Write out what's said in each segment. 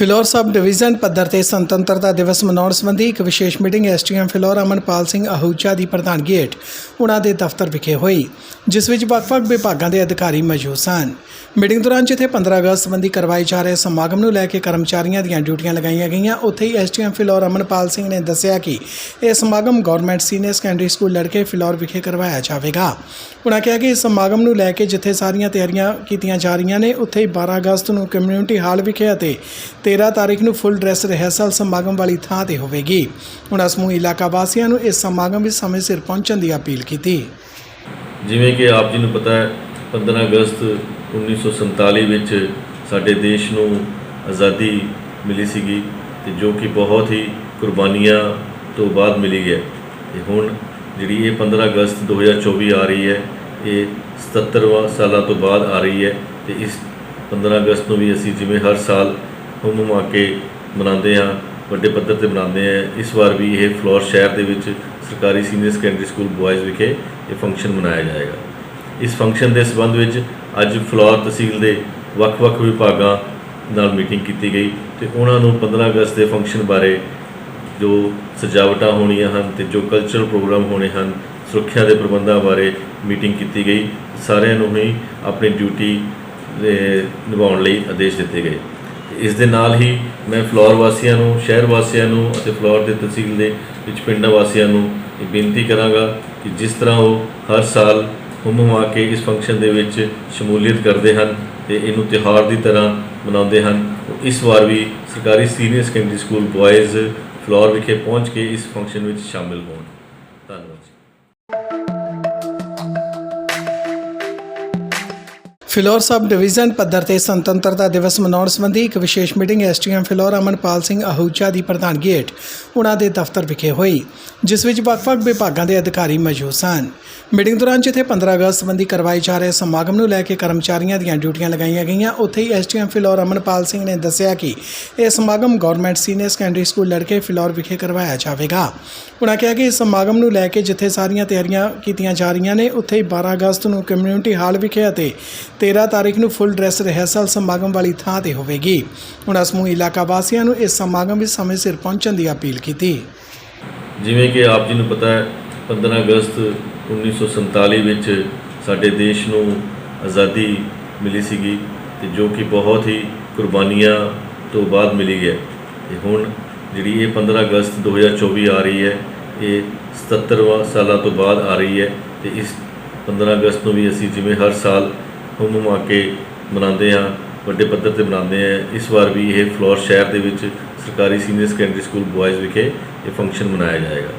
Phillaur sub division ਪੱਧਰ ਤੇ ਸੁਤੰਤਰਤਾ ਦਿਵਸ ਮਨਾਉਣ ਸੰਬੰਧੀ ਇੱਕ ਵਿਸ਼ੇਸ਼ ਮੀਟਿੰਗ ਐਸਟੀਐਮ ਫਿਲੌਰ ਅਮਨਪਾਲ ਸਿੰਘ ਆਹੂਜਾ ਦੀ ਪ੍ਰਧਾਨਗੀ ਹੇਠ ਉਹਨਾਂ ਦੇ ਦਫ਼ਤਰ ਵਿਖੇ ਹੋਈ। ਜਿਸ ਵਿੱਚ ਵੱਖ-ਵੱਖ ਵਿਭਾਗਾਂ ਦੇ ਅਧਿਕਾਰੀ ਮੌਜੂਦ ਸਨ। ਮੀਟਿੰਗ ਦੌਰਾਨ ਜਿੱਥੇ 15 ਅਗਸਤ ਸੰਬੰਧੀ ਕਰਵਾਏ ਜਾ ਰਹੇ ਸਮਾਗਮ ਨੂੰ ਲੈ ਕੇ ਕਰਮਚਾਰੀਆਂ ਦੀਆਂ ਡਿਊਟੀਆਂ ਲਗਾਈਆਂ ਗਈਆਂ, ਉੱਥੇ ਹੀ ਐਸਟੀਐਮ ਫਿਲੌਰ ਅਮਨਪਾਲ ਸਿੰਘ ਨੇ ਦੱਸਿਆ ਕਿ ਇਹ ਸਮਾਗਮ ਗਵਰਨਮੈਂਟ ਸੀਨੀਅਰ ਸੈਕੰਡਰੀ ਸਕੂਲ ਲੜਕੇ ਫਿਲੌਰ ਵਿਖੇ ਕਰਵਾਇਆ ਜਾਵੇਗਾ। ਉਹਨਾਂ ਕਿਹਾ ਕਿ ਇਸ ਸਮਾਗਮ ਨੂੰ ਲੈ ਕੇ ਜਿੱਥੇ ਸਾਰੀਆਂ ਤਿਆਰੀਆਂ ਕੀਤੀਆਂ ਜਾ ਰਹੀਆਂ ਨੇ, ਉੱਥੇ ਹੀ 12 ਅਗਸਤ ਨੂੰ ਕਮਿਊਨਿਟੀ ਹਾਲ ਵਿਖੇ ਅਤੇ 13 ਤਾਰੀਖ ਨੂੰ ਫੁੱਲ ਡਰੈਸ ਰਿਹਰਸਲ ਸਮਾਗਮ ਵਾਲੀ ਥਾਂ ਤੇ ਹੋਵੇਗੀ। ਉਹਨਾਂ ਸਮੂਹ ਇਲਾਕਾ ਵਾਸੀਆਂ ਨੂੰ ਇਸ ਸਮਾਗਮ ਵਿੱਚ ਸਮੇਂ ਸਿਰ ਪਹੁੰਚਣ ਦੀ ਅਪੀਲ ਕੀਤੀ। ਜਿਵੇਂ ਕਿ ਆਪ ਜੀ ਨੂੰ ਪਤਾ ਹੈ 15 ਅਗਸਤ 1947 ਵਿੱਚ ਸਾਡੇ ਦੇਸ਼ ਨੂੰ ਆਜ਼ਾਦੀ ਮਿਲੀ ਸੀਗੀ ਤੇ ਜੋ ਕਿ ਬਹੁਤ ਹੀ ਕੁਰਬਾਨੀਆਂ ਤੋਂ ਬਾਅਦ ਮਿਲੀ ਹੈ। ਤੇ ਹੁਣ ਜਿਹੜੀ ਇਹ 15 ਅਗਸਤ 2024 ਆ ਰਹੀ ਹੈ, ਇਹ 77 ਸਾਲਾਂ ਤੋਂ ਬਾਅਦ ਆ ਰਹੀ ਹੈ ਤੇ ਇਸ 15 ਅਗਸਤ ਨੂੰ ਵੀ ਅਸੀਂ ਜਿਵੇਂ ਹਰ ਸਾਲ ਹੁਮ ਕੇ ਮਨਾਉਂਦੇ ਹਾਂ, ਵੱਡੇ ਪੱਧਰ ਤੇ ਮਨਾਉਂਦੇ ਹਾਂ, ਇਸ ਵਾਰ ਵੀ ਇਹ ਫਲੋਰ ਸ਼ਹਿਰ ਦੇ ਵਿੱਚ ਸਰਕਾਰੀ ਸੀਨੀਅਰ ਸੈਕੰਡਰੀ ਸਕੂਲ ਬॉयਜ਼ ਵਿਖੇ ਇਹ ਫੰਕਸ਼ਨ ਮਨਾਇਆ ਜਾਏਗਾ। ਇਸ ਫੰਕਸ਼ਨ ਦੇ ਸਬੰਧ ਵਿੱਚ ਅੱਜ ਫਲੋਰ ਤਹਿਸੀਲ ਦੇ ਵੱਖ-ਵੱਖ ਵਿਭਾਗਾਂ ਨਾਲ ਮੀਟਿੰਗ ਕੀਤੀ ਗਈ ਤੇ ਉਹਨਾਂ ਨੂੰ 15 ਅਗਸਤ ਦੇ ਫੰਕਸ਼ਨ ਬਾਰੇ ਜੋ ਸਜਾਵਟਾਂ ਹੋਣੀਆਂ ਹਨ ਤੇ ਜੋ ਕਲਚਰਲ ਪ੍ਰੋਗਰਾਮ ਹੋਣੇ ਹਨ, ਸੁਰੱਖਿਆ ਦੇ ਪ੍ਰਬੰਧਾਂ ਬਾਰੇ ਮੀਟਿੰਗ ਕੀਤੀ ਗਈ। ਸਾਰਿਆਂ ਨੂੰ ਹੀ ਆਪਣੀ ਡਿਊਟੀ ਨਿਭਾਉਣ ਲਈ ਆਦੇਸ਼ ਦਿੱਤੇ ਗਏ। ਇਸ ਦੇ ਨਾਲ ਹੀ ਮੈਂ ਫਲੋਰ ਵਾਸੀਆਂ ਨੂੰ, ਸ਼ਹਿਰ ਵਾਸੀਆਂ ਨੂੰ ਅਤੇ ਫਲੋਰ ਦੇ ਤਹਿਸੀਲ ਦੇ ਵਿੱਚ ਪਿੰਡਾਂ ਵਾਸੀਆਂ ਨੂੰ ਇਹ ਬੇਨਤੀ ਕਰਾਂਗਾ ਕਿ ਜਿਸ ਤਰ੍ਹਾਂ ਉਹ ਹਰ ਸਾਲ ਹੁਮ ਕੇ ਇਸ ਫੰਕਸ਼ਨ ਦੇ ਵਿੱਚ ਸ਼ਮੂਲੀਅਤ ਕਰਦੇ ਹਨ ਤੇ ਇਹਨੂੰ ਤਿਉਹਾਰ ਦੀ ਤਰ੍ਹਾਂ ਮਨਾਉਂਦੇ ਹਨ। ਇਸ ਵਾਰ ਵੀ ਸਰਕਾਰੀ senior secondary school boys Phillaur ਵਿਖੇ ਪਹੁੰਚ ਕੇ ਇਸ ਫੰਕਸ਼ਨ ਵਿੱਚ ਸ਼ਾਮਿਲ ਹੋਣ। ਫਿਲੌਰ ਸਬ ਡਿਵੀਜ਼ਨ ਪੱਧਰ ਤੇ ਸੁਤੰਤਰਤਾ ਦਿਵਸ ਮਨਾਉਣ ਸੰਬੰਧੀ ਇੱਕ ਵਿਸ਼ੇਸ਼ ਮੀਟਿੰਗ ਐਸਟੀਐਮ ਫਿਲੌਰ ਅਮਨਪਾਲ ਸਿੰਘ ਆਹੂਜਾ ਦੀ ਪ੍ਰਧਾਨਗੀ ਹੇਠ ਉਹਨਾਂ ਦੇ ਦਫ਼ਤਰ ਵਿਖੇ ਹੋਈ, ਜਿਸ ਵਿੱਚ ਵੱਖ-ਵੱਖ ਵਿਭਾਗਾਂ ਦੇ ਅਧਿਕਾਰੀ ਮੌਜੂਦ ਸਨ। ਮੀਟਿੰਗ ਦੌਰਾਨ ਜਿੱਥੇ 15 ਅਗਸਤ ਸੰਬੰਧੀ ਕਰਵਾਏ ਜਾ ਰਹੇ ਸਮਾਗਮ ਨੂੰ ਲੈ ਕੇ ਕਰਮਚਾਰੀਆਂ ਦੀਆਂ ਡਿਊਟੀਆਂ ਲਗਾਈਆਂ ਗਈਆਂ, ਉੱਥੇ ਹੀ ਐਸਟੀਐਮ ਫਿਲੌਰ ਅਮਨਪਾਲ ਸਿੰਘ ਨੇ ਦੱਸਿਆ ਕਿ ਇਹ ਸਮਾਗਮ ਗਵਰਨਮੈਂਟ ਸੀਨੀਅਰ ਸੈਕੰਡਰੀ ਸਕੂਲ ਲੜਕੇ ਫਿਲੌਰ ਵਿਖੇ ਕਰਵਾਇਆ ਜਾਵੇਗਾ। ਉਹਨਾਂ ਕਿਹਾ ਕਿ ਇਸ ਸਮਾਗਮ ਨੂੰ ਲੈ ਕੇ ਜਿੱਥੇ ਸਾਰੀਆਂ ਤਿਆਰੀਆਂ ਕੀਤੀਆਂ ਜਾ ਰਹੀਆਂ ਨੇ, ਉੱਥੇ ਹੀ 12 ਅਗਸਤ ਨੂੰ ਕਮਿਊਨਿਟੀ ਹਾਲ ਵਿਖੇ ਅਤੇ 13 ਤਾਰੀਖ ਨੂੰ ਫੁੱਲ ਡਰੈਸ ਰਿਹਰਸਲ ਸਮਾਗਮ ਵਾਲੀ ਥਾਂ ਤੇ ਹੋਵੇਗੀ। ਉਹਨਾਂ ਸਮੂਹ ਇਲਾਕਾ ਵਾਸੀਆਂ ਨੂੰ ਇਸ ਸਮਾਗਮ ਵਿੱਚ ਸਮੇਂ ਸਿਰ ਪਹੁੰਚਣ ਦੀ ਅਪੀਲ ਕੀਤੀ। ਜਿਵੇਂ ਕਿ ਆਪ ਜੀ ਨੂੰ ਪਤਾ ਹੈ 15 ਅਗਸਤ 1947 ਵਿੱਚ ਸਾਡੇ ਦੇਸ਼ ਨੂੰ ਆਜ਼ਾਦੀ ਮਿਲੀ ਸੀਗੀ ਤੇ ਜੋ ਕਿ ਬਹੁਤ ਹੀ ਕੁਰਬਾਨੀਆਂ ਤੋਂ ਬਾਅਦ ਮਿਲੀ ਹੈ। ਤੇ ਹੁਣ ਜਿਹੜੀ ਇਹ 15 ਅਗਸਤ 2024 ਆ ਰਹੀ ਹੈ, ਇਹ 77 ਸਾਲਾਂ ਤੋਂ ਬਾਅਦ ਆ ਰਹੀ ਹੈ ਤੇ ਇਸ 15 ਅਗਸਤ ਨੂੰ ਵੀ ਅਸੀਂ ਜਿਵੇਂ ਹਰ ਸਾਲ ਹੁਮ ਹੁਮਾ ਕੇ ਮਨਾਉਂਦੇ ਹਾਂ ਵੱਡੇ ਪੱਧਰ ਤੇ ਮਨਾਉਂਦੇ ਹਾਂ ਇਸ ਵਾਰ ਵੀ ਇਹ ਫਲੋਰ ਸ਼ਹਿਰ ਦੇ ਵਿੱਚ ਸਰਕਾਰੀ ਸੀਨੀਅਰ ਸੈਕੰਡਰੀ ਸਕੂਲ ਬॉयਜ਼ ਵਿਖੇ ਇਹ ਫੰਕਸ਼ਨ ਮਨਾਇਆ ਜਾਏਗਾ।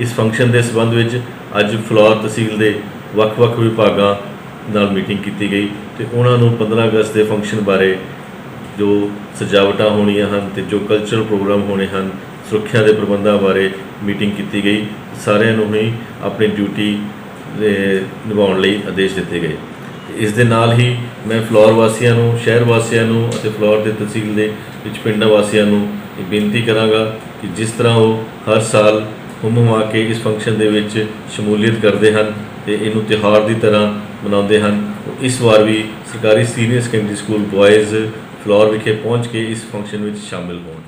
ਇਸ ਫੰਕਸ਼ਨ ਦੇ ਸਬੰਧ ਵਿੱਚ ਅੱਜ ਫਲੋਰ ਤਹਿਸੀਲ ਦੇ ਵੱਖ-ਵੱਖ ਵਿਭਾਗਾਂ ਨਾਲ ਮੀਟਿੰਗ ਕੀਤੀ ਗਈ ਤੇ ਉਹਨਾਂ ਨੂੰ 15 ਅਗਸਤ ਦੇ ਫੰਕਸ਼ਨ ਬਾਰੇ ਜੋ ਸਜਾਵਟਾਂ ਹੋਣੀਆਂ ਹਨ ਤੇ ਜੋ ਕਲਚਰਲ ਪ੍ਰੋਗਰਾਮ ਹੋਣੇ ਹਨ, ਸੁਰੱਖਿਆ ਦੇ ਪ੍ਰਬੰਧਾਂ ਬਾਰੇ ਮੀਟਿੰਗ ਕੀਤੀ ਗਈ। ਸਾਰਿਆਂ ਨੂੰ ਹੀ ਆਪਣੀ ਡਿਊਟੀ ਨਿਭਾਉਣ ਲਈ ਆਦੇਸ਼ ਦਿੱਤੇ ਗਏ। ਇਸ ਦੇ ਨਾਲ ਹੀ ਮੈਂ ਫਲੋਰ ਵਾਸੀਆਂ ਨੂੰ, ਸ਼ਹਿਰ ਵਾਸੀਆਂ ਨੂੰ ਅਤੇ ਫਲੋਰ ਦੇ ਤਹਿਸੀਲ ਦੇ ਵਿੱਚ ਪਿੰਡਾਂ ਵਾਸੀਆਂ ਨੂੰ ਇਹ ਬੇਨਤੀ ਕਰਾਂਗਾ ਕਿ ਜਿਸ ਤਰ੍ਹਾਂ ਉਹ ਹਰ ਸਾਲ ਹੁਮ ਕੇ ਇਸ ਫੰਕਸ਼ਨ ਦੇ ਵਿੱਚ ਸ਼ਮੂਲੀਅਤ ਕਰਦੇ ਹਨ ਤੇ ਇਹਨੂੰ ਤਿਉਹਾਰ ਦੀ ਤਰ੍ਹਾਂ ਮਨਾਉਂਦੇ ਹਨ। ਇਸ ਵਾਰ ਵੀ ਸਰਕਾਰੀ senior secondary school boys Phillaur ਵਿਖੇ ਪਹੁੰਚ ਕੇ ਇਸ ਫੰਕਸ਼ਨ ਵਿੱਚ ਸ਼ਾਮਿਲ ਹੋਣ।